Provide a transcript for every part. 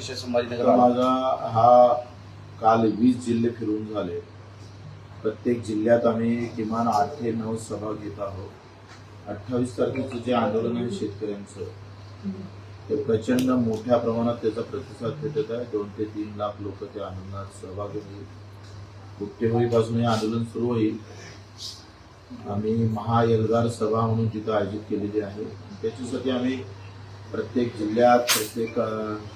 संभाजीनगर तर आला. माझा हा काल वीस जिल्हे फिरून झाले. प्रत्येक जिल्ह्यात आम्ही किमान आठ ते नऊ सभा घेत आहोत. अठ्ठावीस तारखेचं जे आंदोलन आहे शेतकऱ्यांचं ते प्रचंड मोठ्या प्रमाणात त्याचा प्रतिसाद भेटत आहे. दोन ते तीन लाख लोक त्या आंदोलनात सहभागी होईल गुप्तेहोळीपासून हे आंदोलन सुरू होईल. आम्ही महाएल्गार सभा म्हणून तिथं आयोजित केलेली आहे. त्याच्यासाठी आम्ही प्रत्येक जिल्ह्यात प्रत्येक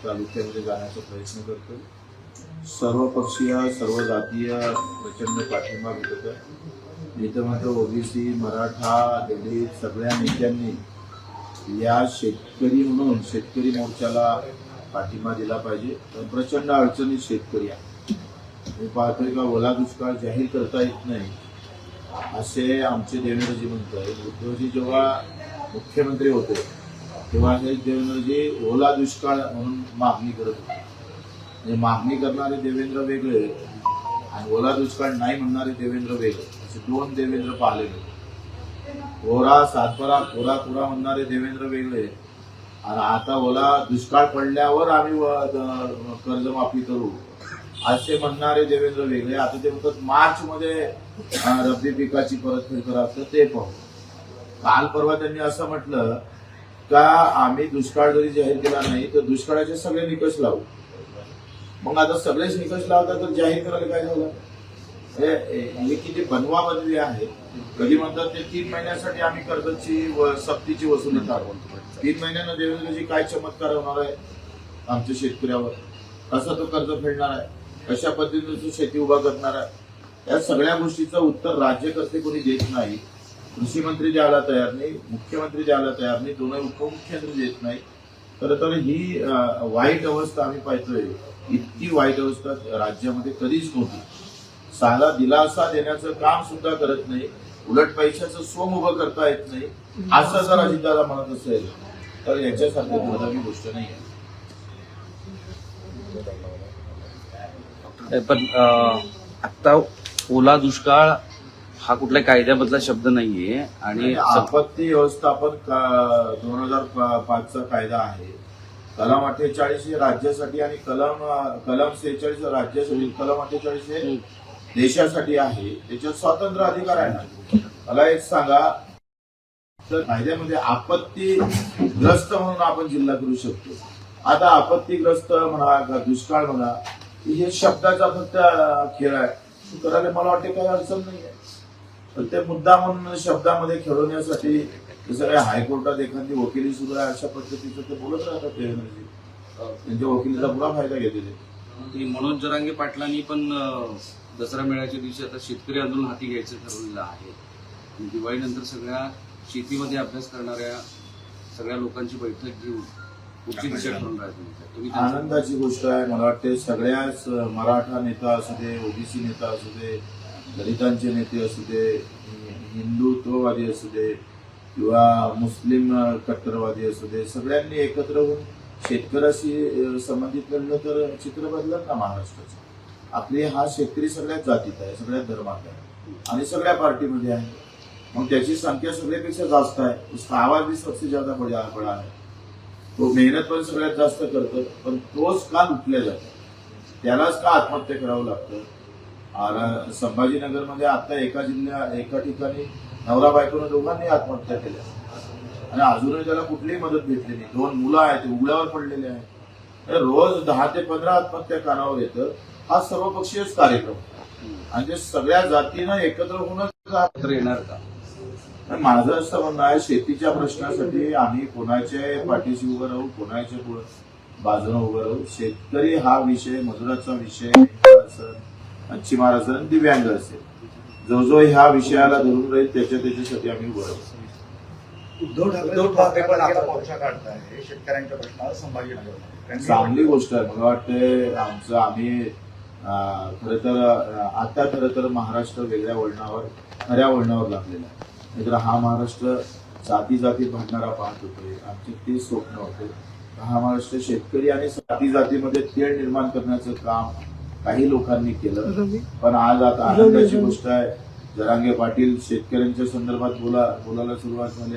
तालुक्यामध्ये जाण्याचा प्रयत्न करतो. सर्व पक्षीय सर्व जातीय प्रचंड पाठिंबा भेटत आहे. मी तर म्हणतो ओबीसी मराठा दलित सगळ्या नेत्यांनी या शेतकरी म्हणून शेतकरी मोर्चाला पाठिंबा दिला पाहिजे. तर प्रचंड अडचणीत शेतकरी आहे मी पाहतोय का ओला दुष्काळ जाहीर करता येत नाही असे आमचे देवेंद्रजी म्हणतात. उद्धवजी जेव्हा मुख्यमंत्री होते तेव्हा हे देवेंद्रजी ओला दुष्काळ म्हणून मागणी करत होते. म्हणजे मागणी करणारे देवेंद्र वेगळे आणि ओला दुष्काळ नाही म्हणणारे देवेंद्र वेगळे. असे दोन देवेंद्र पाहिले गेले ओरा सातपरा कोरा कोरा म्हणणारे देवेंद्र वेगळे. आणि आता ओला दुष्काळ पडल्यावर आम्ही कर्जमाफी करू. असे म्हणणारे देवेंद्र वेगळे. आता ते म्हणतात मार्च मध्ये रब्बी पिकाची परतफेड करा तर ते पाहू. काल परवा त्यांनी असं म्हटलं का आम्ही दुष्काळ जरी जाहीर केला नाही तर दुष्काळाचे सगळे निकष लावू. मग आता सगळेच निकष लावतात तर जाहीर करायला काय झालं? हे- किती बनवा बनवी आहे. कधी म्हणतात ते तीन महिन्यासाठी आम्ही कर्जाची व सक्तीची वसुली टाकू तीन महिन्यानं देवेंद्रजी काय चमत्कार होणार आहे आमच्या शेतकऱ्यावर? कसा तो कर्ज फेडणार आहे? कशा पद्धतीने तो शेती उभा करणार आहे? या सगळ्या गोष्टीचं उत्तर राज्यकर्ते कोणी देत नाही कृषी मंत्री ज्याला तयार नाही मुख्यमंत्री ज्याला तयार नाही दोन्ही उपमुख्यमंत्री देत नाही. खर तर ही वाईट अवस्था आम्ही पाहतोय. इतकी वाईट अवस्था राज्यामध्ये कधीच नव्हती. साधा दिलासा देण्याचं काम सुद्धा करत नाही. उलट पैशाचं सोम उभं करता येत नाही. असं जर अजितदादा म्हणत असेल तर याच्यासारखी दुर्दैवी गोष्ट नाही आहे पण अं, आता ओला दुष्काळ हा कुठल्या कायद्यामधला शब्द नाहीये आणि आणि आपत्ती व्यवस्थापन दोन हजार पाचचा कायदा आहे. कलम अठ्ठेचाळीस हे राज्यासाठी आणि कलम कलम सेहेचाळीस राज्यासाठी कलम अठ्ठेचाळीस हे देशासाठी आहे. त्याच्यात स्वातंत्र्य अधिकार आहे ना? मला एक सांगा तर कायद्यामध्ये आपत्तीग्रस्त म्हणून आपण जिल्हा करू शकतो. आता आपत्तीग्रस्त म्हणा का दुष्काळ म्हणा हे शब्दाचा फक्त खेळ आहे. करायला मला वाटते काही अडचण नाही आहे पण ते मुद्दा म्हणून शब्दामध्ये खेळवण्यासाठी जसं काय हायकोर्टात एखादी वकिली सुरू आहे अशा पद्धतीचं ते बोलत राहतात देवेंद्रजी त्यांच्या वकिलीचा पुरा फायदा घेते ते. ते मनोज जरांगे पाटलांनी पण दसरा मेळ्याच्या दिवशी आता शेतकरी आंदोलन हाती घ्यायचं ठरवलेलं आहे. आणि दिवाळीनंतर सगळ्या शेतीमध्ये अभ्यास करणाऱ्या सगळ्या लोकांची बैठक घेऊन आनंदाची गोष्ट आहे मला वाटते सगळ्याच मराठा नेता असू दे ओबीसी नेता असू दे दलितांचे नेते असू दे हिंदुत्ववादी असू दे किंवा मुस्लिम कट्टरवादी असू दे सगळ्यांनी एकत्र होऊन शेतकऱ्याशी संबंधित लढलं तर चित्र बदलत ना महाराष्ट्राचं. आपली हा शेतकरी सगळ्याच जातीत आहे सगळ्यात धर्मात आहे आणि सगळ्या पार्टीमध्ये आहे. मग त्याची संख्या सगळ्यापेक्षा जास्त आहे. उसका आवाज भी सबसे ज्यादा बडा बडा आहे. तो मेहनत पण सगळ्यात जास्त करतो पण तोच का लुटल्या जातो? त्यालाच का आत्महत्या करावं लागतं? आणि संभाजीनगरमध्ये आता एका जिल्ह्या एका ठिकाणी नवरा बायकोनं दोघांनी आत्महत्या केल्या. आणि अजूनही त्याला कुठलीही मदत भेटली नाही. दोन मुलं आहेत ते उघड्यावर पडलेले आहेत. रोज दहा ते पंधरा आत्महत्या कानावर येतं. हा सर्वपक्षीयच कार्यक्रम. आणि ते सगळ्या जातीनं एकत्र होऊनच येणार का? माझं असं म्हणणं आहे शेतीच्या प्रश्नासाठी आम्ही कोणाच्या पाठीशी उभं राहू कोणाच्या पुढं बाजूने उभं राहू? शेतकरी हा विषय मजुराचा विषय मच्छीमार असेल आणि दिव्यांग असेल. जो जो ह्या विषयाला धरून राहील त्याच्या त्याच्यासाठी आम्ही उभं राहू. उद्धव ठाकरे उद्धव ठाकरे पण आता मोर्चा काढताय. शेतकऱ्यांच्या प्रश्नावर संभाजीनगर चांगली गोष्ट आहे. मला वाटते आमचं आम्ही खरं तर आता खरं तर महाराष्ट्र वेगळ्या वळणावर खऱ्या वळणावर लागलेला आहे. नाहीतर हा महाराष्ट्र जाती जातीत भांडणारा पाहत होते. आमचे ते स्वप्न होते. हा महाराष्ट्र शेतकरी आणि जाती जातीमध्ये तेढ निर्माण करण्याचं काम काही लोकांनी केलं. पण आज आता आनंदाची गोष्ट आहे. जरांगे पाटील शेतकऱ्यांच्या संदर्भात बोला बोलायला सुरुवात झाली.